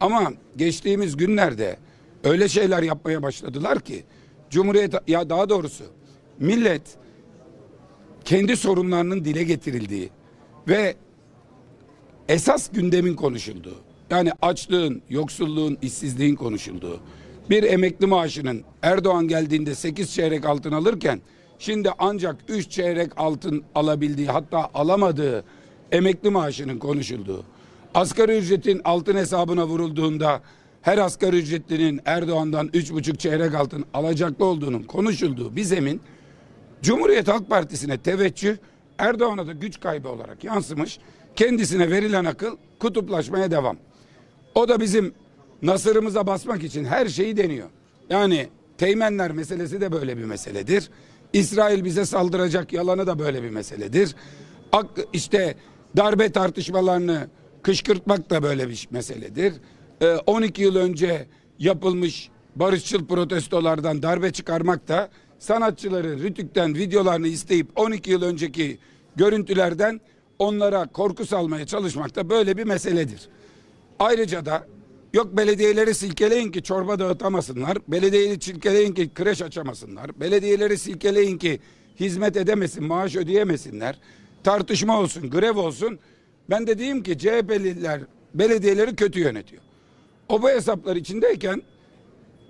Ama geçtiğimiz günlerde öyle şeyler yapmaya başladılar ki Cumhuriyet ya daha doğrusu millet kendi sorunlarının dile getirildiği ve esas gündemin konuşulduğu yani açlığın, yoksulluğun, işsizliğin konuşulduğu bir emekli maaşının Erdoğan geldiğinde 8 çeyrek altın alırken şimdi ancak 3 çeyrek altın alabildiği hatta alamadığı emekli maaşının konuşulduğu asgari ücretin altın hesabına vurulduğunda her asgari ücretlinin Erdoğan'dan 3,5 çeyrek altın alacaklı olduğunun konuşulduğu bir zemin Cumhuriyet Halk Partisi'ne teveccüh Erdoğan'a da güç kaybı olarak yansımış. Kendisine verilen akıl kutuplaşmaya devam. O da bizim nasırımıza basmak için her şeyi deniyor. Yani teğmenler meselesi de böyle bir meseledir. İsrail bize saldıracak yalanı da böyle bir meseledir. Ak, işte darbe tartışmalarını kışkırtmak da böyle bir meseledir. Ee, 12 yıl önce yapılmış barışçıl protestolardan darbe çıkarmak da sanatçıları Rütük'ten videolarını isteyip 12 yıl önceki görüntülerden onlara korku salmaya çalışmak da böyle bir meseledir. Ayrıca da yok belediyeleri silkeleyin ki çorba dağıtamasınlar. Belediyeleri silkeleyin ki kreş açamasınlar. Belediyeleri silkeleyin ki hizmet edemesin, maaş ödeyemesinler. Tartışma olsun, grev olsun. Ben de diyeyim ki CHP'liler belediyeleri kötü yönetiyor. O bu hesaplar içindeyken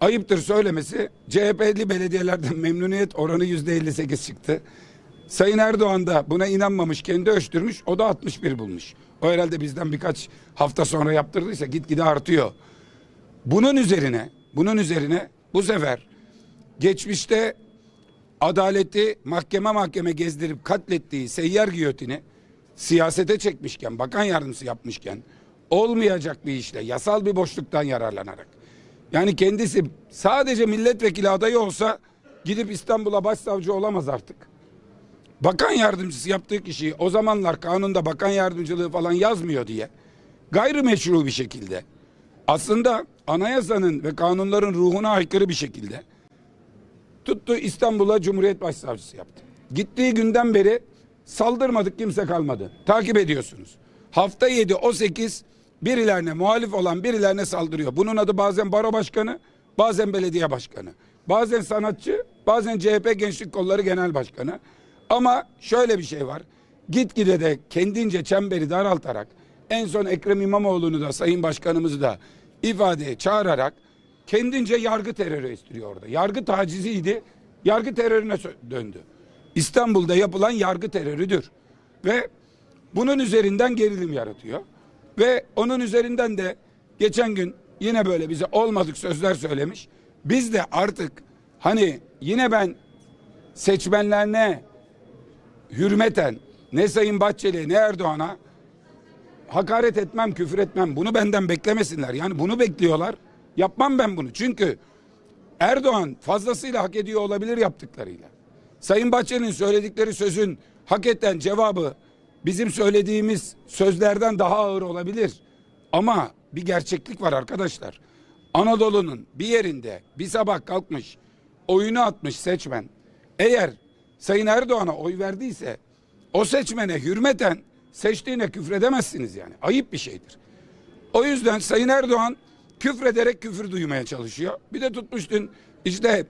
ayıptır söylemesi CHP'li belediyelerden memnuniyet oranı yüzde 58 çıktı. Sayın Erdoğan da buna inanmamış, kendi ölçtürmüş, o da 61 bulmuş. O herhalde bizden birkaç hafta sonra yaptırdıysa gitgide artıyor. Bunun üzerine, bunun üzerine bu sefer geçmişte adaleti mahkeme mahkeme gezdirip katlettiği seyyar giyotini siyasete çekmişken, bakan yardımcısı yapmışken olmayacak bir işle, yasal bir boşluktan yararlanarak yani kendisi sadece milletvekili adayı olsa gidip İstanbul'a başsavcı olamaz artık. Bakan yardımcısı yaptığı kişiyi o zamanlar kanunda bakan yardımcılığı falan yazmıyor diye gayrimeşru bir şekilde aslında anayasanın ve kanunların ruhuna aykırı bir şekilde tuttu İstanbul'a Cumhuriyet Başsavcısı yaptı. Gittiği günden beri saldırmadık kimse kalmadı. Takip ediyorsunuz. Hafta 7 o 8 birilerine muhalif olan birilerine saldırıyor. Bunun adı bazen baro başkanı, bazen belediye başkanı. Bazen sanatçı, bazen CHP Gençlik Kolları Genel Başkanı. Ama şöyle bir şey var. Gitgide de kendince çemberi daraltarak en son Ekrem İmamoğlu'nu da Sayın Başkanımızı da ifadeye çağırarak kendince yargı terörü estiriyor orada. Yargı taciziydi, yargı terörüne döndü. İstanbul'da yapılan yargı terörüdür. Ve bunun üzerinden gerilim yaratıyor. Ve onun üzerinden de geçen gün yine böyle bize olmadık sözler söylemiş. Biz de artık hani yine ben seçmenlerine hürmeten ne Sayın Bahçeli'ye ne Erdoğan'a hakaret etmem, küfür etmem. Bunu benden beklemesinler. Yani bunu bekliyorlar. Yapmam ben bunu. Çünkü Erdoğan fazlasıyla hak ediyor olabilir yaptıklarıyla. Sayın Bahçeli'nin söyledikleri sözün hak eden cevabı bizim söylediğimiz sözlerden daha ağır olabilir. Ama bir gerçeklik var arkadaşlar. Anadolu'nun bir yerinde bir sabah kalkmış oyunu atmış seçmen. Eğer Sayın Erdoğan'a oy verdiyse o seçmene hürmeten seçtiğine küfredemezsiniz yani. Ayıp bir şeydir. O yüzden Sayın Erdoğan küfrederek küfür duymaya çalışıyor. Bir de tutmuş dün işte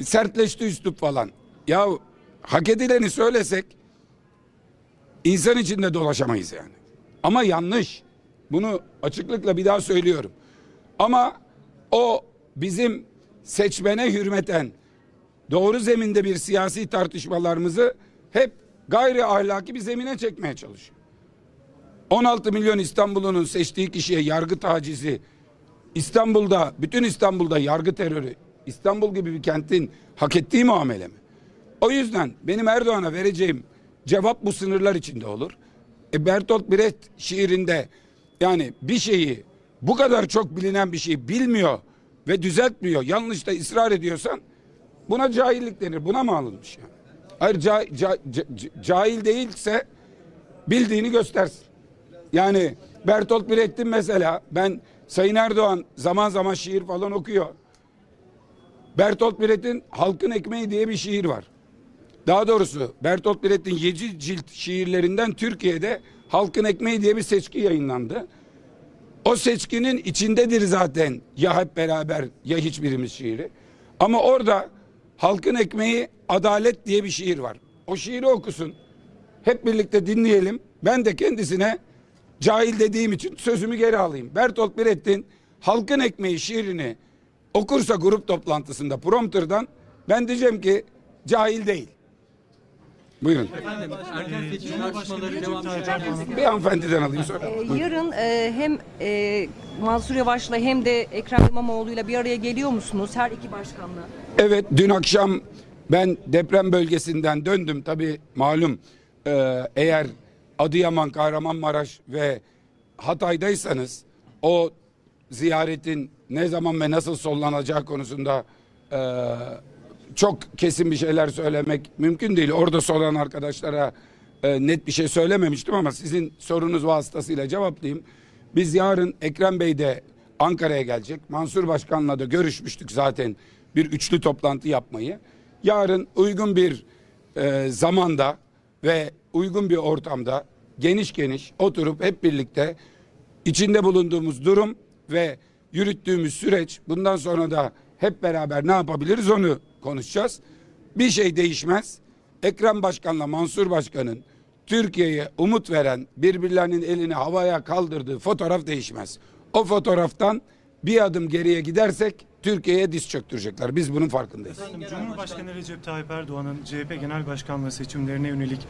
sertleşti üslup falan. Ya hak edileni söylesek insan içinde dolaşamayız yani. Ama yanlış. Bunu açıklıkla bir daha söylüyorum. Ama o bizim seçmene hürmeten doğru zeminde bir siyasi tartışmalarımızı hep gayri ahlaki bir zemine çekmeye çalışıyor. 16 milyon İstanbul'un seçtiği kişiye yargı tacizi, İstanbul'da, bütün İstanbul'da yargı terörü, İstanbul gibi bir kentin hak ettiği muamele mi? O yüzden benim Erdoğan'a vereceğim cevap bu sınırlar içinde olur. E Bertolt Brecht şiirinde yani bir şeyi bu kadar çok bilinen bir şeyi bilmiyor ve düzeltmiyor, yanlış da ısrar ediyorsan buna cahillik denir. Buna mı alınmış yani? Hayır ca- ca- ca- cahil değilse bildiğini göstersin. Yani Bertolt Brecht'in mesela ben Sayın Erdoğan zaman zaman şiir falan okuyor. Bertolt Brecht'in Halkın Ekmeği diye bir şiir var. Daha doğrusu Bertolt Brecht'in 7 cilt şiirlerinden Türkiye'de Halkın Ekmeği diye bir seçki yayınlandı. O seçkinin içindedir zaten ya hep beraber ya hiçbirimiz şiiri. Ama orada halkın ekmeği adalet diye bir şiir var. O şiiri okusun. Hep birlikte dinleyelim. Ben de kendisine cahil dediğim için sözümü geri alayım. Bertolt Brecht'in Halkın Ekmeği şiirini okursa grup toplantısında prompterdan ben diyeceğim ki cahil değil. Buyurun. Erken seçim tartışmaları devam ederken Bir hanımefendiden alayım sonra. Ee, Yarın e, hem e, Mansur Yavaş'la hem de Ekrem İmamoğlu'yla bir araya geliyor musunuz? Her iki başkanla. Evet dün akşam ben deprem bölgesinden döndüm. Tabi malum e, eğer Adıyaman, Kahramanmaraş ve Hatay'daysanız o ziyaretin ne zaman ve nasıl sonlanacağı konusunda e, çok kesin bir şeyler söylemek mümkün değil. Orada soran arkadaşlara e, net bir şey söylememiştim ama sizin sorunuz vasıtasıyla cevaplayayım. Biz yarın Ekrem Bey de Ankara'ya gelecek. Mansur Başkan'la da görüşmüştük zaten bir üçlü toplantı yapmayı. Yarın uygun bir e, zamanda ve uygun bir ortamda geniş geniş oturup hep birlikte içinde bulunduğumuz durum ve yürüttüğümüz süreç bundan sonra da hep beraber ne yapabiliriz onu konuşacağız. Bir şey değişmez. Ekrem Başkan'la Mansur Başkan'ın Türkiye'ye umut veren birbirlerinin elini havaya kaldırdığı fotoğraf değişmez. O fotoğraftan bir adım geriye gidersek Türkiye'ye diz çöktürecekler. Biz bunun farkındayız. Efendim, Cumhurbaşkanı Recep Tayyip Erdoğan'ın CHP Genel Başkanlığı seçimlerine yönelik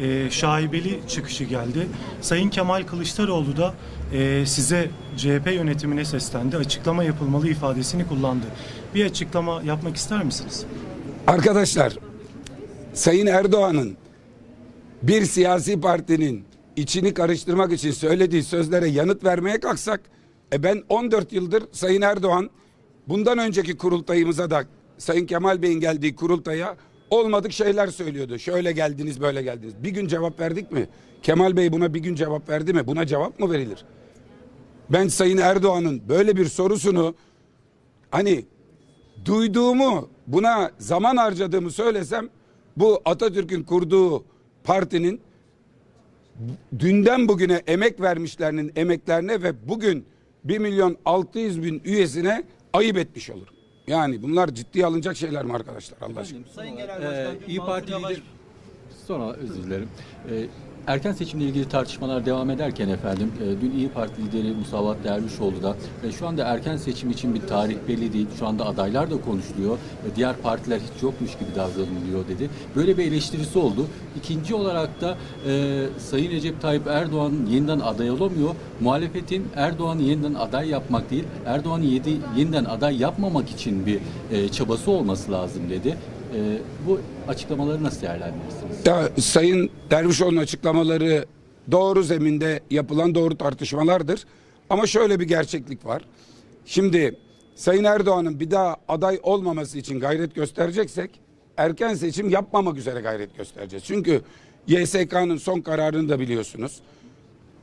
e, şaibeli çıkışı geldi. Sayın Kemal Kılıçdaroğlu da e, size CHP yönetimine seslendi. Açıklama yapılmalı ifadesini kullandı. Bir açıklama yapmak ister misiniz? Arkadaşlar Sayın Erdoğan'ın bir siyasi partinin içini karıştırmak için söylediği sözlere yanıt vermeye kalksak e ben 14 yıldır Sayın Erdoğan bundan önceki kurultayımıza da Sayın Kemal Bey'in geldiği kurultaya olmadık şeyler söylüyordu. Şöyle geldiniz böyle geldiniz. Bir gün cevap verdik mi? Kemal Bey buna bir gün cevap verdi mi? Buna cevap mı verilir? Ben Sayın Erdoğan'ın böyle bir sorusunu hani duyduğumu buna zaman harcadığımı söylesem bu Atatürk'ün kurduğu partinin dünden bugüne emek vermişlerinin emeklerine ve bugün 1 milyon 600 bin üyesine ayıp etmiş olurum. Yani bunlar ciddiye alınacak şeyler mi arkadaşlar Allah aşkına? Sayın Genel Başkan, İyi Parti lideri... Sonra özür dilerim. Ee, erken seçimle ilgili tartışmalar devam ederken efendim, e, dün İyi Parti lideri Musavat Dervişoğlu da e, şu anda erken seçim için bir tarih belli değil. Şu anda adaylar da konuşuluyor. E, diğer partiler hiç yokmuş gibi davranılıyor dedi. Böyle bir eleştirisi oldu. İkinci olarak da e, Sayın Recep Tayyip Erdoğan yeniden aday olamıyor. Muhalefetin Erdoğan'ı yeniden aday yapmak değil, Erdoğan'ı yeniden aday yapmamak için bir e, çabası olması lazım dedi. E, bu açıklamaları nasıl değerlendirirsiniz? Ya, Sayın Dervişoğlu'nun açıklamaları doğru zeminde yapılan doğru tartışmalardır. Ama şöyle bir gerçeklik var. Şimdi Sayın Erdoğan'ın bir daha aday olmaması için gayret göstereceksek erken seçim yapmamak üzere gayret göstereceğiz. Çünkü YSK'nın son kararını da biliyorsunuz.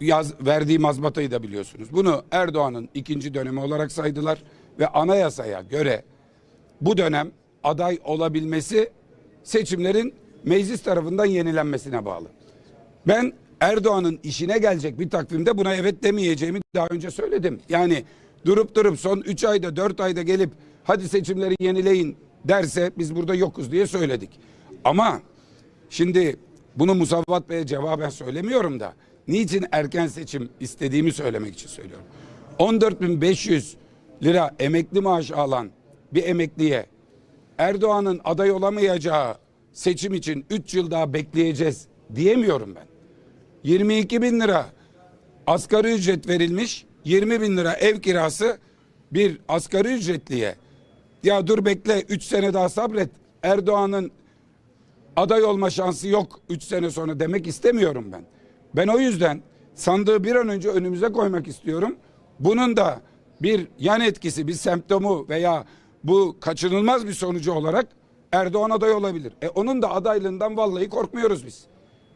Yaz, verdiği mazbatayı da biliyorsunuz. Bunu Erdoğan'ın ikinci dönemi olarak saydılar ve anayasaya göre bu dönem aday olabilmesi seçimlerin meclis tarafından yenilenmesine bağlı. Ben Erdoğan'ın işine gelecek bir takvimde buna evet demeyeceğimi daha önce söyledim. Yani durup durup son 3 ayda 4 ayda gelip hadi seçimleri yenileyin derse biz burada yokuz diye söyledik. Ama şimdi bunu Musavvat Bey'e cevaben söylemiyorum da niçin erken seçim istediğimi söylemek için söylüyorum. 14.500 lira emekli maaşı alan bir emekliye Erdoğan'ın aday olamayacağı seçim için 3 yıl daha bekleyeceğiz diyemiyorum ben. 22 bin lira asgari ücret verilmiş 20 bin lira ev kirası bir asgari ücretliye ya dur bekle 3 sene daha sabret Erdoğan'ın aday olma şansı yok 3 sene sonra demek istemiyorum ben. Ben o yüzden sandığı bir an önce önümüze koymak istiyorum. Bunun da bir yan etkisi, bir semptomu veya bu kaçınılmaz bir sonucu olarak Erdoğan aday olabilir. E onun da adaylığından vallahi korkmuyoruz biz.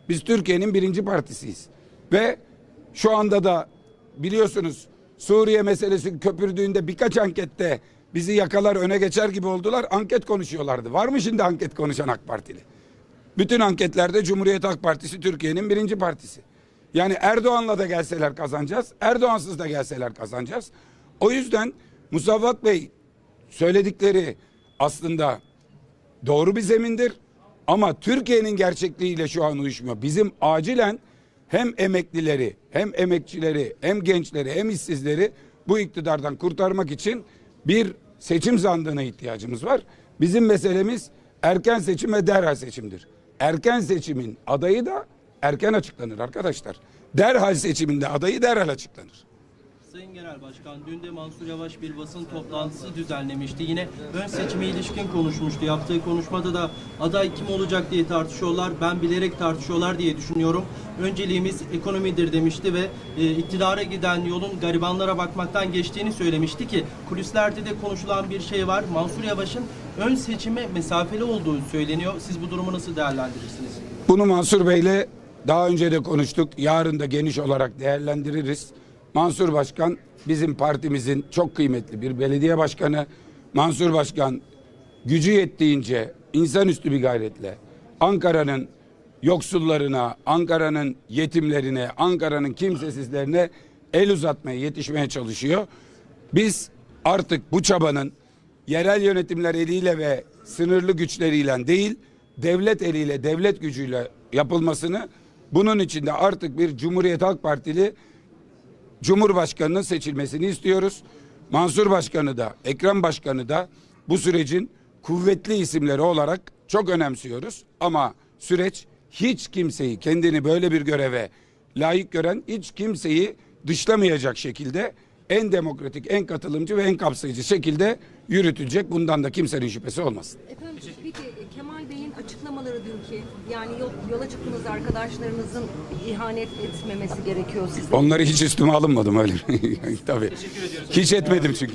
Biz Türkiye'nin birinci partisiyiz. Ve şu anda da biliyorsunuz Suriye meselesi köpürdüğünde birkaç ankette bizi yakalar öne geçer gibi oldular. Anket konuşuyorlardı. Var mı şimdi anket konuşan AK Partili? Bütün anketlerde Cumhuriyet Halk Partisi Türkiye'nin birinci partisi. Yani Erdoğan'la da gelseler kazanacağız. Erdoğansız da gelseler kazanacağız. O yüzden Musavvat Bey söyledikleri aslında doğru bir zemindir. Ama Türkiye'nin gerçekliğiyle şu an uyuşmuyor. Bizim acilen hem emeklileri, hem emekçileri, hem gençleri, hem işsizleri bu iktidardan kurtarmak için bir seçim sandığına ihtiyacımız var. Bizim meselemiz erken seçim ve derhal seçimdir. Erken seçimin adayı da erken açıklanır arkadaşlar. Derhal seçiminde adayı derhal açıklanır. Sayın Genel Başkan dün de Mansur Yavaş bir basın toplantısı düzenlemişti. Yine ön seçime ilişkin konuşmuştu. Yaptığı konuşmada da aday kim olacak diye tartışıyorlar. Ben bilerek tartışıyorlar diye düşünüyorum. Önceliğimiz ekonomidir demişti ve e, iktidara giden yolun garibanlara bakmaktan geçtiğini söylemişti ki kulislerde de konuşulan bir şey var. Mansur Yavaş'ın ön seçime mesafeli olduğu söyleniyor. Siz bu durumu nasıl değerlendirirsiniz? Bunu Mansur Bey'le daha önce de konuştuk. Yarın da geniş olarak değerlendiririz. Mansur Başkan bizim partimizin çok kıymetli bir belediye başkanı. Mansur Başkan gücü yettiğince insanüstü bir gayretle Ankara'nın yoksullarına, Ankara'nın yetimlerine, Ankara'nın kimsesizlerine el uzatmaya, yetişmeye çalışıyor. Biz artık bu çabanın yerel yönetimler eliyle ve sınırlı güçleriyle değil, devlet eliyle, devlet gücüyle yapılmasını bunun içinde artık bir Cumhuriyet Halk Partili Cumhurbaşkanının seçilmesini istiyoruz. Mansur Başkanı da, Ekrem Başkanı da bu sürecin kuvvetli isimleri olarak çok önemsiyoruz. Ama süreç hiç kimseyi kendini böyle bir göreve layık gören hiç kimseyi dışlamayacak şekilde en demokratik, en katılımcı ve en kapsayıcı şekilde yürütülecek. Bundan da kimsenin şüphesi olmasın. Efendim peki Açıklamaları dünkü yani yol, yola çıktığınız arkadaşlarınızın ihanet etmemesi gerekiyor size. Onları hiç üstüme alınmadım öyle. Tabii. Hiç etmedim çünkü.